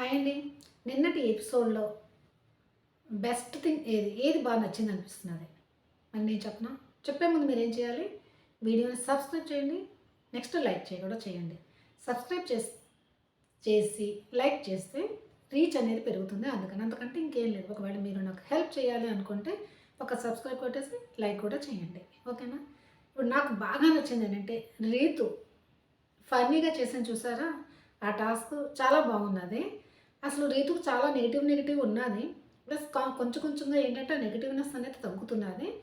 Hi అండి. నిన్నటి ఎపిసోడ్లో బెస్ట్ థింగ్ ఏది? ఏది బాగా నచ్చింది అనిపిస్తున్నది? మరి నేను చెప్పనా? చెప్పే ముందు మీరు ఏం చేయాలి? వీడియోని సబ్స్క్రైబ్ చేయండి. నెక్స్ట్ లైక్ చేయ కూడా చేయండి. సబ్స్క్రైబ్ చేసి చేసి లైక్ చేస్తే రీచ్ అనేది పెరుగుతుంది అందుకని. అందుకంటే ఇంకేం లేదు. ఒకవేళ మీరు నాకు హెల్ప్ చేయాలి అనుకుంటే ఒక సబ్స్క్రైబ్ కొట్టేసి లైక్ కూడా చేయండి. ఓకేనా? ఇప్పుడు నాకు బాగా నచ్చింది ఏంటంటే రీతు. ఫన్నీగా చేసాను చూసారా? ఆ టాస్క్ చాలా బాగున్నది అసలు రీతుకు చాలా నెగిటివ్ నెగిటివ్ ఉన్నది. ప్లస్ కా- కొంచెం కొంచెంగా ఏంటంటే నెగిటివ్నెస్ అనేది తగ్గుతున్నది.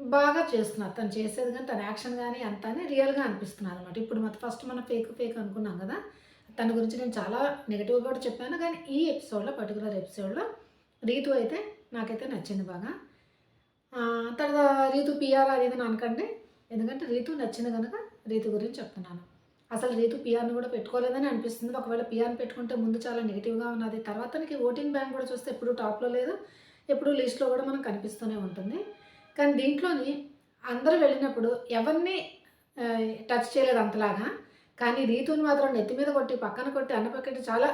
బాగా చేస్తున్నారు. తను చేసేది కానీ తన యాక్షన్ కానీ అంతా రియల్గా అనిపిస్తున్నారు అనమాట ఇప్పుడు మొత్తం ఫస్ట్ మనం ఫేక్ ఫేక్ అనుకున్నాం కదా తన గురించి నేను చాలా నెగిటివ్ కూడా చెప్పాను. కానీ ఈ ఎపిసోడ్లో పర్టికులర్ ఎపిసోడ్లో రీతు అయితే నాకైతే నచ్చింది బాగా. తర్వాత రీతు పిఆర్ అది అనకండి. ఎందుకంటే రీతు నచ్చింది కనుక రీతు గురించి చెప్తున్నాను. అసలు రీతు పిఆర్ని కూడా పెట్టుకోలేదని అనిపిస్తుంది. ఒకవేళ పిఆర్ని పెట్టుకుంటే ముందు చాలా నెగిటివ్గా ఉన్నది. తర్వాత నీకు ఓటింగ్ బ్యాంక్ కూడా చూస్తే ఎప్పుడు టాప్లో లేదు. ఎప్పుడు లిస్ట్లో కూడా మనం కనిపిస్తూనే ఉంటుంది. కానీ దీంట్లోని అందరూ వెళ్ళినప్పుడు ఎవరిని టచ్ చేయలేదు అంతలాగా. కానీ రీతుని మాత్రం నెత్తి మీద కొట్టి పక్కన కొట్టి అన్న పక్కటి చాలా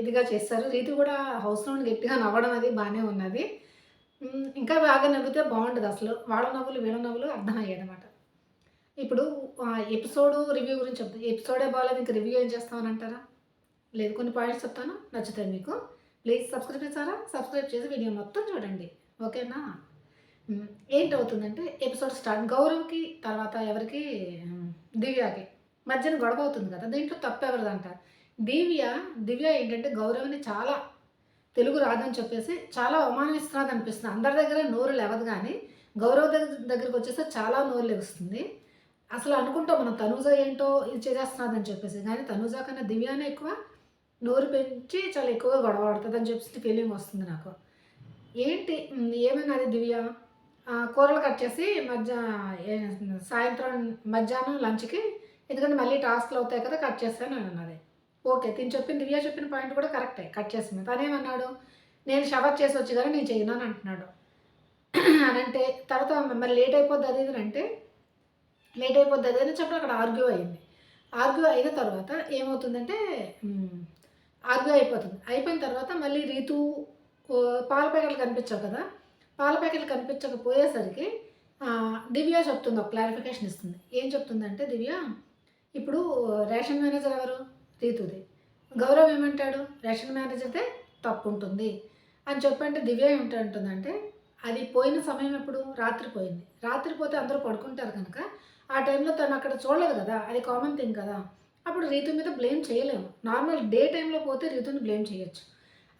ఇదిగా చేస్తారు. రీతి కూడా హౌస్లో గట్టిగా నవ్వడం అది బాగానే ఉన్నది. ఇంకా బాగా నవ్వితే బాగుంటుంది అసలు. వాళ్ళ నవ్వులు వీళ్ళ నవ్వులు అర్థమయ్యాయి అనమాట ఇప్పుడు ఎపిసోడ్ రివ్యూ గురించి చెప్తాను ఎపిసోడే బాగాలేదు ఇంకా రివ్యూ ఏం చేస్తామని అంటారా? లేదు కొన్ని పాయింట్స్ చెప్తాను నచ్చుతాయి మీకు. ప్లీజ్ సబ్స్క్రైబ్ చేస్తారా సబ్స్క్రైబ్ చేసి వీడియో మొత్తం చూడండి. ఓకేనా? ఏంటవుతుందంటే ఎపిసోడ్ స్టార్ట్ గౌరవ్కి తర్వాత ఎవరికి? దివ్యాకి దివ్యకి. మధ్యన గొడవ అవుతుంది కదా దీంట్లో తప్పు ఎవరిదంట? దివ్య దివ్య ఏంటంటే గౌరవ్ని చాలా తెలుగు రాదని చెప్పేసి చాలా అవమానిస్తున్నది అనిపిస్తుంది అందరి దగ్గర నోరు లేవదు కానీ గౌరవ్ దగ్గర దగ్గరికి వచ్చేస్తే చాలా నోరు లెగుస్తుంది. అసలు అనుకుంటాం మనం తనూజ ఏంటో ఇది చేసేస్తున్నదని చెప్పేసి. కానీ తనూజ కన్నా దివ్యానే ఎక్కువ నోరు పెంచి చాలా ఎక్కువగా గొడవ పడుతుంది అని చెప్పేసి ఫీలింగ్ వస్తుంది నాకు. ఏంటి? ఏమైనా అది దివ్య? కూరలు కట్ చేసి మధ్య సాయంత్రం మధ్యాహ్నం లంచ్కి ఎందుకంటే మళ్ళీ టాస్క్లు అవుతాయి కదా కట్ చేస్తాను అని అన్నది. ఓకే తిని చెప్పిన దివ్య చెప్పిన పాయింట్ కూడా కరెక్టే కట్ చేసింది. తనేమన్నాడు? నేను షవర్ చేసి వచ్చి కానీ నేను చేయను అని అంటున్నాడు. అని అంటే తర్వాత మరి లేట్ అయిపోద్ది అది అంటే లేట్ అయిపోద్ది అదే చెప్పడం అక్కడ ఆర్గ్యూ అయింది. ఆర్గ్యూ అయిన తర్వాత ఏమవుతుందంటే ఆర్గ్యూ అయిపోతుంది. అయిపోయిన తర్వాత మళ్ళీ రీతు పాల ప్యాకెట్లు కనిపించావు కదా? పాల ప్యాకెట్లు కనిపించకపోయేసరికి దివ్య చెప్తుంది ఒక క్లారిఫికేషన్ ఇస్తుంది. ఏం చెప్తుందంటే దివ్య ఇప్పుడు రేషన్ మేనేజర్ ఎవరు? రీతుది. గౌరవ్ ఏమంటాడు? రేషన్ మేనేజర్దే తప్పు ఉంటుంది అని చెప్పంటే దివ్య ఏమిటంటుందంటే అది పోయిన సమయం ఎప్పుడు? రాత్రి పోయింది. రాత్రి పోతే అందరూ పడుకుంటారు కనుక ఆ టైంలో తను అక్కడ చూడలేదు కదా అది కామన్ థింగ్ కదా. అప్పుడు రీతు మీద బ్లేమ్ చేయలేము. నార్మల్ డే టైంలో పోతే రీతుని బ్లేమ్ చేయొచ్చు.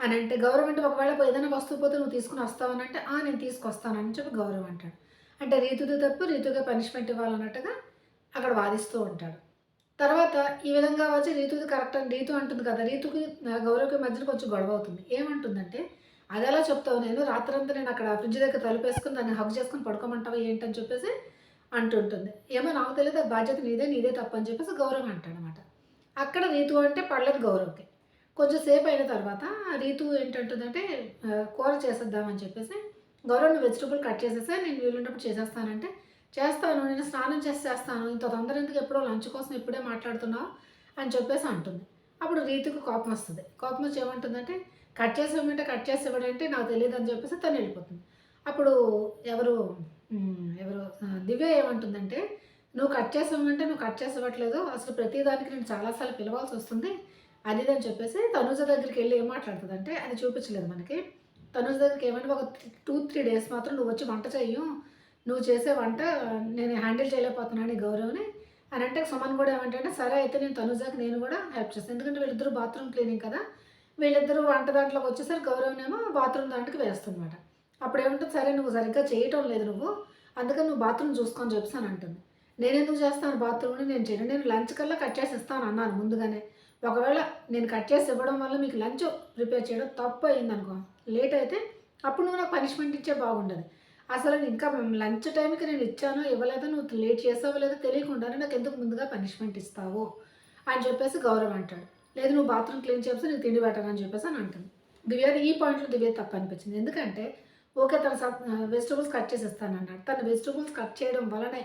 అని అంటే గవర్నమెంట్ ఒకవేళ ఏదైనా వస్తువు పోతే నువ్వు తీసుకుని వస్తావని అంటే ఆ నేను తీసుకొస్తానని చెప్పి గౌరవం అంటాడు. అంటే రీతుది తప్పు రీతుగా పనిష్మెంట్ ఇవ్వాలన్నట్టుగా అక్కడ వాదిస్తూ ఉంటాడు. తర్వాత ఈ విధంగా వచ్చి రీతుది కరెక్ట్ అని రీతు అంటుంది కదా రీతుకి గౌరవకి మధ్యన కొంచెం గొడవ అవుతుంది. ఏమంటుందంటే అది ఎలా చెప్తావు నేను? రాత్రంతా నేను అక్కడ ఫ్రిడ్జ్ దగ్గర తలుపేసుకుని దాన్ని హగ్ చేసుకుని పడుకోమంటావా ఏంటని చెప్పేసి అంటుంటుంది. ఏమో నాకు తెలియదు బాధ్యత నీదే నీదే తప్పని చెప్పేసి గౌరవం అంటాడనమాట. అక్కడ రీతు అంటే పడలేదు గౌరవ్కి. కొంచెం సేపు అయిన తర్వాత రీతు ఏంటంటుందంటే కూర చేసేద్దామని చెప్పేసి గౌరవ్ వెజిటబుల్ కట్ చేసేసి నేను వీలున్నప్పుడు చేసేస్తానంటే చేస్తాను నేను స్నానం చేసి చేస్తాను ఇంత తొందర ఎందుకు ఎప్పుడో లంచ్ కోసం ఇప్పుడే మాట్లాడుతున్నావు? అని చెప్పేసి అంటుంది. అప్పుడు రీతుకు కోపం వస్తుంది. కోపం వచ్చి ఏమంటుందంటే కట్ చేసి ఇవ్వమంటే కట్ చేసి ఇవ్వడంటే నాకు తెలియదు అని చెప్పేసి తను వెళ్ళిపోతుంది. అప్పుడు ఎవరు ఎవరు దివ్య ఏమంటుందంటే నువ్వు కట్ చేసి నువ్వు కట్ చేసవ్వట్లేదు. అసలు ప్రతిదానికి నేను చాలాసార్లు పిలవాల్సి వస్తుంది. అది ఇది అని చెప్పేసి తనుజ దగ్గరికి వెళ్ళి ఏం మాట్లాడుతుంది అంటే అది చూపించలేదు మనకి. తనుజ దగ్గరికి ఏమంటే ఒక టూ త్రీ డేస్ మాత్రం నువ్వు వచ్చి వంట చెయ్యు. నువ్వు చేసే వంట నేను హ్యాండిల్ చేయలేకపోతున్నాను ఈ గౌరవ్ని అని అంటే సుమన్ కూడా ఏమంటే సరే అయితే నేను తనుజాకి నేను కూడా హెల్ప్ చేస్తాను ఎందుకంటే వీళ్ళిద్దరు బాత్రూమ్ క్లీనింగ్ కదా. వీళ్ళిద్దరూ వంట దాంట్లోకి వచ్చేసరికి గౌరవనేమో బాత్రూమ్ దాంట్లోకి వేస్తుందన్నమాట. అప్పుడు ఏమంటుంది సరే నువ్వు సరిగ్గా చేయటం లేదు నువ్వు. అందుకని నువ్వు బాత్రూమ్ చూసుకొని చెప్పాను అంటుంది. నేను ఎందుకు చేస్తాను బాత్రూమ్ని? నేను చేయను నేను లంచ్ కల్లా కట్ చేసి ఇస్తాను అన్నాను ముందుగానే. ఒకవేళ నేను కట్ చేసి ఇవ్వడం వల్ల మీకు లంచ్ ప్రిపేర్ చేయడం తప్పు అయింది అనుకో లేట్ అయితే అప్పుడు నువ్వు నాకు పనిష్మెంట్ ఇచ్చే బాగుండదు. అసలు నేను ఇంకా లంచ్ టైంకి నేను ఇచ్చానో ఇవ్వలేదో నువ్వు లేట్ చేసావో లేదో తెలియకుండానే నాకు ఎందుకు ముందుగా పనిష్మెంట్ ఇస్తావు? అని చెప్పేసి గౌరవ్ అంటాడు. లేదు నువ్వు బాత్రూమ్ క్లీన్ చేస్తే నీకు తిండి పెట్టాలని అని చెప్పేసి అని అంటుంది. దివ్య ఈ పాయింట్లో దివ్య తప్పు అనిపించింది. ఎందుకంటే ఓకే తన వెజిటబుల్స్ కట్ చేసి ఇస్తానన్నాడు తన వెజిటబుల్స్ కట్ చేయడం వలనే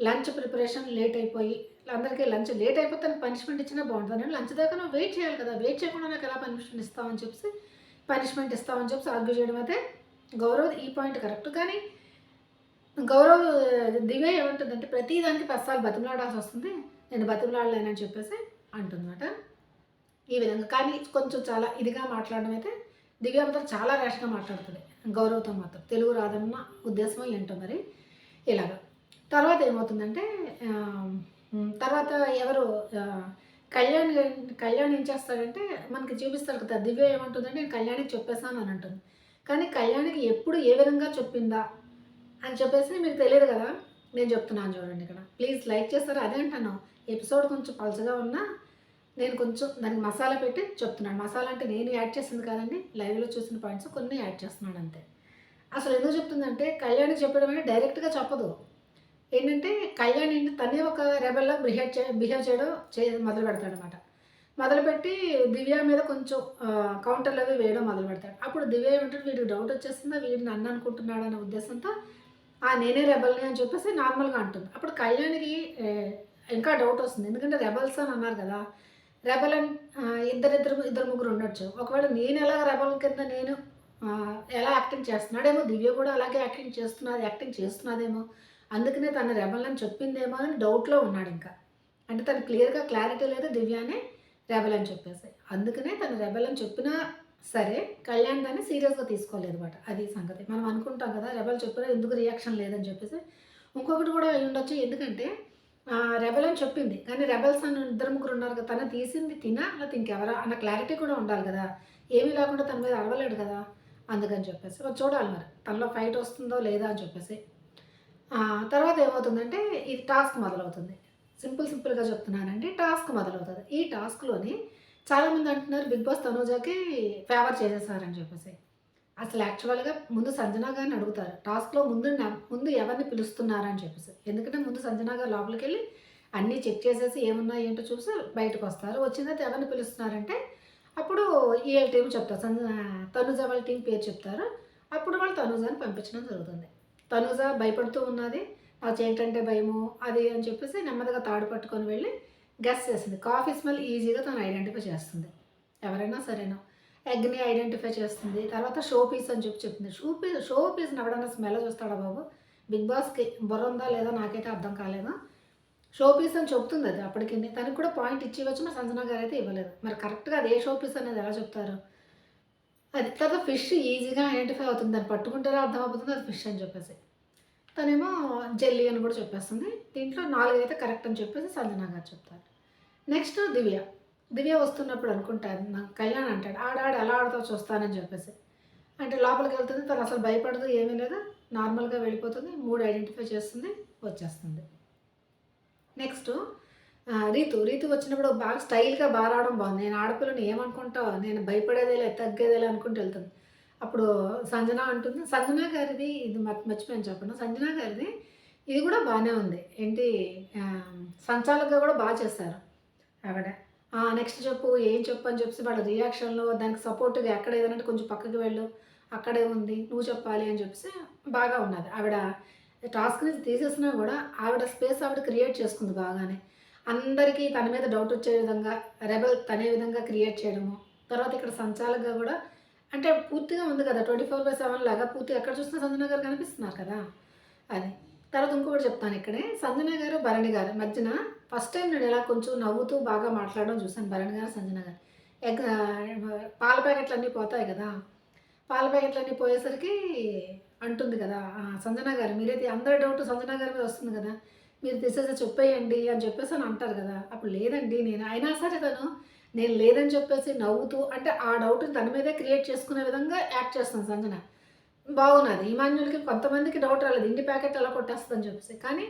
లంచ్ ప్రిపరేషన్ లేట్ అయిపోయి అందరికీ లంచ్ లేట్ అయిపోతే తనకి పనిష్మెంట్ ఇచ్చినా బాగుంటుంది. అని లంచ్ దాకా నువ్వు వెయిట్ చేయాలి కదా. వెయిట్ చేయకుండా నాకు ఎలా పనిష్మెంట్ ఇస్తామని చెప్పి పనిష్మెంట్ ఇస్తామని చెప్పి ఆర్గ్యూ చేయడం అయితే గౌరవ్ ఈ పాయింట్ కరెక్ట్ కానీ గౌరవ్ దివ్య ఏమంటుందంటే ప్రతిదానికి పసాలు బతిమలాడాల్సి వస్తుంది. నేను బతిమలాడలేనని చెప్పేసి అంటుందన్నమాట. ఈ విధంగా. కానీ కొంచెం చాలా ఇదిగా మాట్లాడడం అయితే దివ్య మాత్రం చాలా ర్యాష్గా మాట్లాడుతుంది. గౌరవతో మాత్రం తెలుగు రాదన్న ఉద్దేశం ఏంటో మరి ఇలాగ. తర్వాత ఏమవుతుందంటే తర్వాత ఎవరు కళ్యాణ్ కళ్యాణ్ ఏం చేస్తాడంటే మనకి చూపిస్తారు కదా దివ్య ఏమంటుందంటే నేను కళ్యాణికి చెప్పేస్తాను అని అంటుంది. కానీ కళ్యాణికి ఎప్పుడు ఏ విధంగా చెప్పిందా అని చెప్పేసి మీకు తెలియదు కదా. నేను చెప్తున్నాను చూడండి ఇక్కడ. ప్లీజ్ లైక్ చేస్తారు? అదే అంటాను ఎపిసోడ్ కొంచెం పలుచగా ఉన్నా నేను కొంచెం దానికి మసాలా పెట్టి చెప్తున్నాను. మసాలా అంటే నేను యాడ్ చేసింది కాదండి లైవ్లో చూసిన పాయింట్స్ కొన్ని యాడ్ చేస్తున్నాను అంతే. అసలు ఎందుకు చెప్తుందంటే కళ్యాణి చెప్పడం అంటే డైరెక్ట్గా చెప్పదు. ఏంటంటే కళ్యాణి ఏంటి తనే ఒక రెబల్లా బిహేవ్ చే బిహేవ్ చేయడం చే మొదలు పెడతాడనమాట మొదలుపెట్టి దివ్య మీద కొంచెం కౌంటర్లు అవి వేయడం మొదలు పెడతాడు. అప్పుడు దివ్య ఏమంటాడు వీడికి డౌట్ వచ్చేస్తుందా వీడిని నన్ను అనుకుంటున్నాడు? అనే ఉద్దేశంతో ఆ నేనే రెబల్ని అని చెప్పేసి నార్మల్గా అంటుంది. అప్పుడు కళ్యాణికి ఇంకా డౌట్ వస్తుంది. ఎందుకంటే రెబల్స్ అని అన్నారు కదా రెబల్ ఇద్దరిద్దరు ఇద్దరు ముగ్గురు ఉండొచ్చు. ఒకవేళ నేను ఎలా రెబల్ కింద నేను ఎలా యాక్టింగ్ చేస్తున్నాడేమో దివ్య కూడా అలాగే యాక్టింగ్ చేస్తున్నది యాక్టింగ్ చేస్తున్నదేమో అందుకనే తన రెబల్ అని చెప్పిందేమో అని డౌట్లో ఉన్నాడు ఇంకా. అంటే తను క్లియర్గా క్లారిటీ లేదు దివ్యానే రెబల్ అని చెప్పేసి అందుకనే తను రెబల్ అని చెప్పినా సరే కళ్యాణ్ దాన్ని సీరియస్గా తీసుకోలేదు అనమాట అది సంగతి. మనం అనుకుంటాం కదా రెబల్ చెప్పినా ఎందుకు రియాక్షన్ లేదని చెప్పేసి. ఇంకొకటి కూడా అయి ఉండొచ్చు ఎందుకంటే రెబల్ అని చెప్పింది. కానీ రెబల్స్ అని ఇద్దరు ముగ్గురు ఉన్నారు కదా తను తీసింది తినా లేకపోతే ఇంకెవరా అన్న క్లారిటీ కూడా ఉండాలి కదా. ఏమీ లేకుండా తన మీద అడవలేడు కదా అందుకని చెప్పేసి. మరి చూడాలి మరి తనలో ఫైట్ వస్తుందో లేదా అని చెప్పేసి. తర్వాత ఏమవుతుందంటే ఇది టాస్క్ మొదలవుతుంది. సింపుల్ సింపుల్గా చెప్తున్నానంటే టాస్క్ మొదలవుతుంది. ఈ టాస్క్లోని చాలామంది అంటున్నారు బిగ్ బాస్ తనూజాకి ఫేవర్ చేసేసారని చెప్పేసి. అసలు యాక్చువల్గా ముందు సంజనా గారిని అడుగుతారు. టాస్క్లో ముందు ముందు ఎవరిని పిలుస్తున్నారని చెప్పేసి. ఎందుకంటే ముందు సంజనా గారు లోపలికి వెళ్ళి అన్నీ చెక్ చేసేసి ఏమున్నా ఏంటో చూసి బయటకు వస్తారు. వచ్చిన తర్వాత ఎవరిని పిలుస్తున్నారంటే అప్పుడు ఈ టీం చెప్తారు. సంజ తనుజ వాళ్ళ టీం పేరు చెప్తారు. అప్పుడు వాళ్ళు తనుజాని పంపించడం జరుగుతుంది. తనుజ భయపడుతూ ఉన్నది. నాకు ఏంటంటే భయము? అది అని చెప్పేసి నెమ్మదిగా తాడు పట్టుకొని వెళ్ళి గెస్ చేస్తుంది కాఫీ స్మెల్ ఈజీగా తను ఐడెంటిఫై చేస్తుంది. ఎవరైనా సరేనా? ఎగ్ని ఐడెంటిఫై చేస్తుంది. తర్వాత షో పీస్ అని చెప్పి చెప్తుంది. షో పీస్ షో పీస్ని ఎవడన్నా స్మెల్ చూస్తాడా బాబు? బిగ్ బాస్కి బుర్ర ఉందా లేదా నాకైతే అర్థం కాలేదు? షో పీస్ అని చెప్తుంది అది అప్పటికి తనకి కూడా పాయింట్ ఇచ్చి వచ్చి మా సంజనా గారు అయితే ఇవ్వలేదు. మరి కరెక్ట్గా అది ఏ షో పీస్ అనేది ఎలా చెప్తారు? అది తర్వాత ఫిష్ ఈజీగా ఐడెంటిఫై అవుతుంది. దాన్ని పట్టుకుంటేనే అర్థం అవుతుంది అది ఫిష్ అని చెప్పేసి. తనేమో జెల్లీ అని కూడా చెప్పేస్తుంది. దీంట్లో నాలుగు అయితే కరెక్ట్ అని చెప్పేసి సంజనా గారు చెప్తారు. నెక్స్ట్ దివ్య. దివ్య వస్తున్నప్పుడు అనుకుంటాను నాకు కళ్యాణ్ అంటాడు ఆడాడు ఎలా ఆడుతావు చూస్తానని చెప్పేసి. అంటే లోపలికి వెళ్తుంది తను అసలు భయపడదు ఏమీ లేదు. నార్మల్గా వెళ్ళిపోతుంది మూడు ఐడెంటిఫై చేస్తుంది వచ్చేస్తుంది. నెక్స్ట్ రీతు. రీతు వచ్చినప్పుడు బాగా స్టైల్గా బాగా రావడం బాగుంది. నేను ఆడపిల్లని ఏమనుకుంటావు? నేను భయపడేదేలే తగ్గేదేలే అనుకుంటూ వెళ్తుంది. అప్పుడు సంజన అంటుంది సంజన గారిది ఇది మర్చిపోయాను చెప్పండి సంజన గారిది ఇది కూడా బాగానే ఉంది. ఏంటి ఆ, సంచాలకుగా కూడా బాగా చేస్తారు ఆవిడ. నెక్స్ట్ చెప్పు ఏం చెప్పు అని చెప్పి వాళ్ళ రియాక్షన్లో దానికి సపోర్ట్గా ఎక్కడ ఏదైనా కొంచెం పక్కకి వెళ్ళు అక్కడే ఉంది నువ్వు చెప్పాలి అని చెప్పేసి బాగా ఉన్నది. ఆవిడ టాస్క్ నుంచి తీసేసినా కూడా ఆవిడ స్పేస్ ఆవిడ క్రియేట్ చేసుకుంది బాగానే. అందరికీ తన మీద డౌట్ వచ్చే విధంగా రెబల్ తనే విధంగా క్రియేట్ చేయడము. తర్వాత ఇక్కడ సంచాలకుగా కూడా అంటే పూర్తిగా ఉంది కదా ట్వంటీ ఫోర్ బై సెవెన్ లాగా పూర్తిగా ఎక్కడ చూసినా సంజన గారు కనిపిస్తున్నారు కదా. అది. తర్వాత ఇంకొకటి చెప్తాను ఇక్కడే. సంజన గారు భరణి గారు మధ్యన ఫస్ట్ టైం నేను ఇలా కొంచెం నవ్వుతూ బాగా మాట్లాడడం చూశాను భరణ్ గారు సంజన గారు. ఎగ్ పాల ప్యాకెట్లు అన్నీ పోతాయి కదా. పాల ప్యాకెట్లు అన్నీ పోయేసరికి అంటుంది కదా సంజన గారు మీరైతే అందరి డౌట్ సంజన గారి మీద వస్తుంది కదా. మీరు తీసేసి చెప్పేయండి అని చెప్పేసి అని అంటారు కదా. అప్పుడు లేదండి నేను అయినా సరే తను నేను లేదని చెప్పేసి నవ్వుతూ అంటే ఆ డౌట్ తన మీదే క్రియేట్ చేసుకునే విధంగా యాక్ట్ చేస్తాను సంజన. బాగున్నది. ఇమాన్యుల్కి కొంతమందికి డౌట్ రాలేదు. ఇంటి ప్యాకెట్ ఎలా కొట్టేస్తుందని చెప్పేసి. కానీ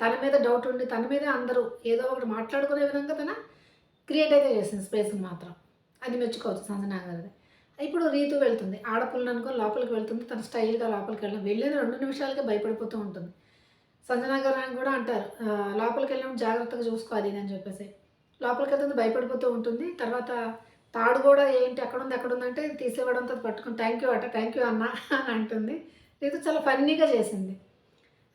తన మీద డౌట్ ఉండి తన మీద అందరూ ఏదో ఒకటి మాట్లాడుకునే విధంగా తన క్రియేట్ అయితే చేసింది స్పేస్ని మాత్రం. అది మెచ్చుకోవచ్చు సంజనా గారిది. ఇప్పుడు రీతు వెళ్తుంది. ఆడపిల్లని అనుకో లోపలికి వెళ్తుంది. తన స్టైల్గా లోపలికి వెళ్ళడం. వెళ్ళిన రెండు నిమిషాలకే భయపడిపోతూ ఉంటుంది. సంజనా గారు అని కూడా అంటారు లోపలికి వెళ్ళడం జాగ్రత్తగా చూసుకోవాలి అది అని చెప్పేసి. లోపలికి వెళ్తుంది భయపడిపోతూ ఉంటుంది. తర్వాత తాడు కూడా ఏంటి ఎక్కడుంది ఎక్కడుందంటే ఎక్కడ ఉందంటే తీసేవడంతో పట్టుకుని థ్యాంక్ యూ అట థ్యాంక్ యూ అన్న అని అంటుంది. రీతు చాలా ఫన్నీగా చేసింది.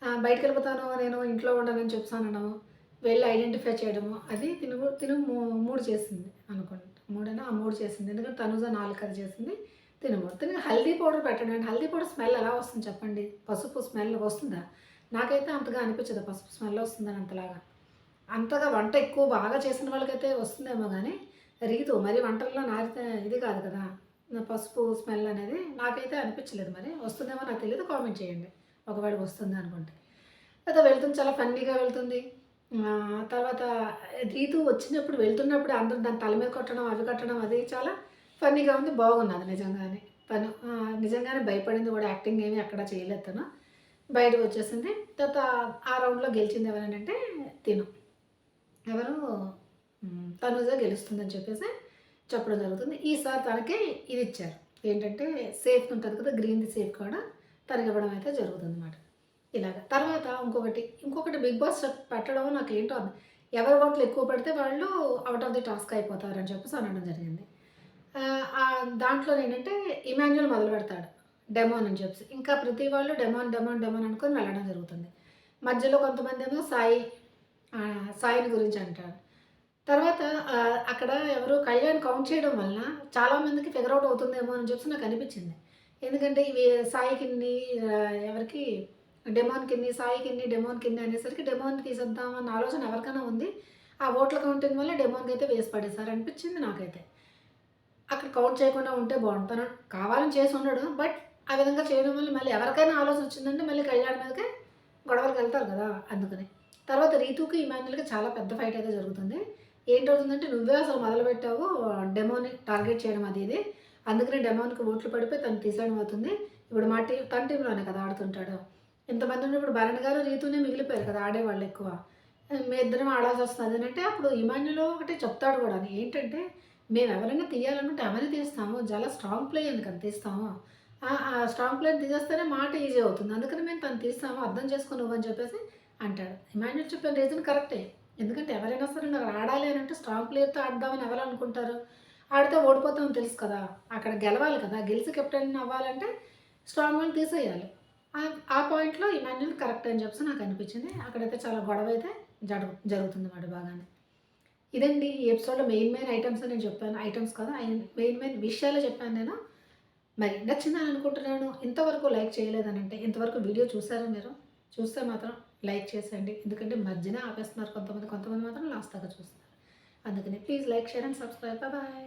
బయటకు వెళ్ళిపోతాను నేను ఇంట్లో ఉండనని చెప్తాను వెళ్ళి ఐడెంటిఫై చేయడము అది తిను తిను మూ- మూడు చేసింది అనుకోండి. మూడైనా ఆ మూడు చేసింది. ఎందుకంటే తనుజ నాలుగు అది చేసింది తిను తిని హల్దీ పౌడర్ పెట్టండి అండి. హల్దీ పౌడర్ స్మెల్ ఎలా వస్తుంది చెప్పండి? పసుపు స్మెల్ వస్తుందా? నాకైతే అంతగా అనిపించదు పసుపు స్మెల్ వస్తుందని అంతలాగా. అంతగా వంట ఎక్కువ బాగా చేసిన వాళ్ళకైతే వస్తుందేమో కానీ రీతు మరి వంటల్లో నారితే ఇది కాదు కదా పసుపు స్మెల్ అనేది నాకైతే అనిపించలేదు మరి. వస్తుందేమో నాకు తెలియదు కామెంట్ చేయండి. ఒకవేళ వస్తుంది అనుకుంటే అయితే వెళ్తుంది చాలా ఫన్నీగా వెళ్తుంది. తర్వాత రీతు వచ్చినప్పుడు వెళ్తున్నప్పుడు అందరూ దాని తల మీద కొట్టడం అవి కట్టడం అది చాలా ఫన్నీగా ఉంది బాగున్నది నిజంగానే. పని నిజంగానే భయపడింది కూడా యాక్టింగ్ ఏమీ అక్కడ చేయలేదు తను. బయటకు వచ్చేసింది. తర్వాత ఆ రౌండ్లో గెలిచింది ఎవరనంటే తిను. ఎవరు? మ్, తనుజ గెలుస్తుందని చెప్పేసి చెప్పడం జరుగుతుంది. ఈసారి తనకి ఇది ఇచ్చారు. ఏంటంటే సేఫ్ ఉంటుంది కదా గ్రీన్ది సేఫ్ కూడా. తనకి అయితే జరుగుతుందన్నమాట. ఇలాగ. తర్వాత ఇంకొకటి ఇంకొకటి బిగ్ బాస్ పెట్టడం నాకు ఏంటో అది ఎవరి ఓట్లు ఎక్కువ పడితే వాళ్ళు అవుట్ ఆఫ్ ది టాస్క్ అయిపోతారని చెప్పేసి అనడం జరిగింది. దాంట్లో ఏంటంటే ఇమాన్యుల్ మొదలు పెడతాడు డెమోన్ అని చెప్పేసి. ఇంకా ప్రతి వాళ్ళు డెమోన్ డెమోన్ డెమోన్ అనుకొని వెళ్ళడం జరుగుతుంది. మధ్యలో కొంతమంది ఏమో సాయి సాయిని గురించి అంటారు. తర్వాత అక్కడ ఎవరు కళ్యాణ్ కౌంట్ చేయడం వలన చాలామందికి ఫిగర్ అవుట్ అవుతుందేమో అని చెప్పి నాకు అనిపించింది. ఎందుకంటే ఇవి సాయి కిన్ని ఎవరికి? డెమోన్ కిన్ని సాయి కిన్ని డెమోన్ కిన్ని అనేసరికి డెమోన్ తీసేద్దాం అన్న ఆలోచన ఎవరికైనా ఉంది. ఆ ఓట్ల కౌంటింగ్ వల్ల డెమోన్కి అయితే వేసి పడేశారు అనిపించింది నాకైతే. అక్కడ కౌంట్ చేయకుండా ఉంటే బాగుంటాను కావాలని చేసి ఉండడు బట్ ఆ విధంగా చేయడం వల్ల మళ్ళీ ఎవరికైనా ఆలోచన వచ్చిందంటే మళ్ళీ కళ్యాణ్ మీదకే గొడవలకు వెళ్తారు కదా అందుకని. తర్వాత రీతుకి ఇమాన్యుల్కి చాలా పెద్ద ఫైట్ అయితే జరుగుతుంది. ఏంటవుతుందంటే నువ్వే అసలు మొదలుపెట్టావు డెమోని టార్గెట్ చేయడం అది ఇది. అందుకని డెమోన్కి ఓట్లు పడిపోయి తను తీసేయడం అవుతుంది ఇప్పుడు మా టీం తన టీంలోనే కదా ఆడుతుంటాడు. ఇంతమంది ఉన్నప్పుడు భరణ్ గారు రీతునే మిగిలిపోయారు కదా ఆడేవాళ్ళు ఎక్కువ. మీ ఇద్దరం ఆడాల్సి వస్తుంది. అంటే అప్పుడు ఇమాన్యులో ఒకటి చెప్తాడు కూడా. ఏంటంటే మేము ఎవరైనా తీయాలనుకుంటే ఎవరిని తీస్తాము. చాలా స్ట్రాంగ్ ప్లే కదా తీస్తాము? ఆ స్ట్రాంగ్ ప్లేయర్ తీసేస్తేనే మాట ఈజీ అవుతుంది. అందుకని మేము తను తీస్తాము అర్థం చేసుకుని నువ్వని చెప్పేసి అంటాడు. ఇమాన్యుల్ చెప్పిన రీజన్ కరెక్టే. ఎందుకంటే ఎవరైనా సరే నాకు ఆడాలి అని అంటే స్ట్రాంగ్ ప్లేయర్తో ఆడదామని ఎవరు అనుకుంటారు? ఆడితే ఓడిపోతామని తెలుసు కదా. అక్కడ గెలవాలి కదా. గెలిచి కెప్టెన్ అవ్వాలంటే స్ట్రాంగ్ వాళ్ళు తీసేయాలి. ఆ- పాయింట్లో ఇమాన్యుల్ కరెక్ట్ అని చెప్పేసి నాకు అనిపించింది. అక్కడైతే చాలా గొడవ అయితే జరుగు జరుగుతుంది మాట బాగానే. ఇదండి ఈ ఎపిసోడ్లో మెయిన్ మెయిన్ ఐటమ్స్ నేను చెప్పాను. ఐటమ్స్ కదా మెయిన్ మెయిన్ విషయాలు చెప్పాను నేను. మరి నచ్చిందని అనుకుంటున్నాను. ఇంతవరకు లైక్ చేయలేదని అంటే ఇంతవరకు వీడియో చూసారా మీరు? చూస్తే మాత్రం లైక్ చేసేయండి. ఎందుకంటే మధ్యన ఆపేస్తున్నారు కొంతమంది. కొంతమంది మాత్రం లాస్ట్ దాకా చూస్తున్నారు. అందుకని please like share and subscribe bye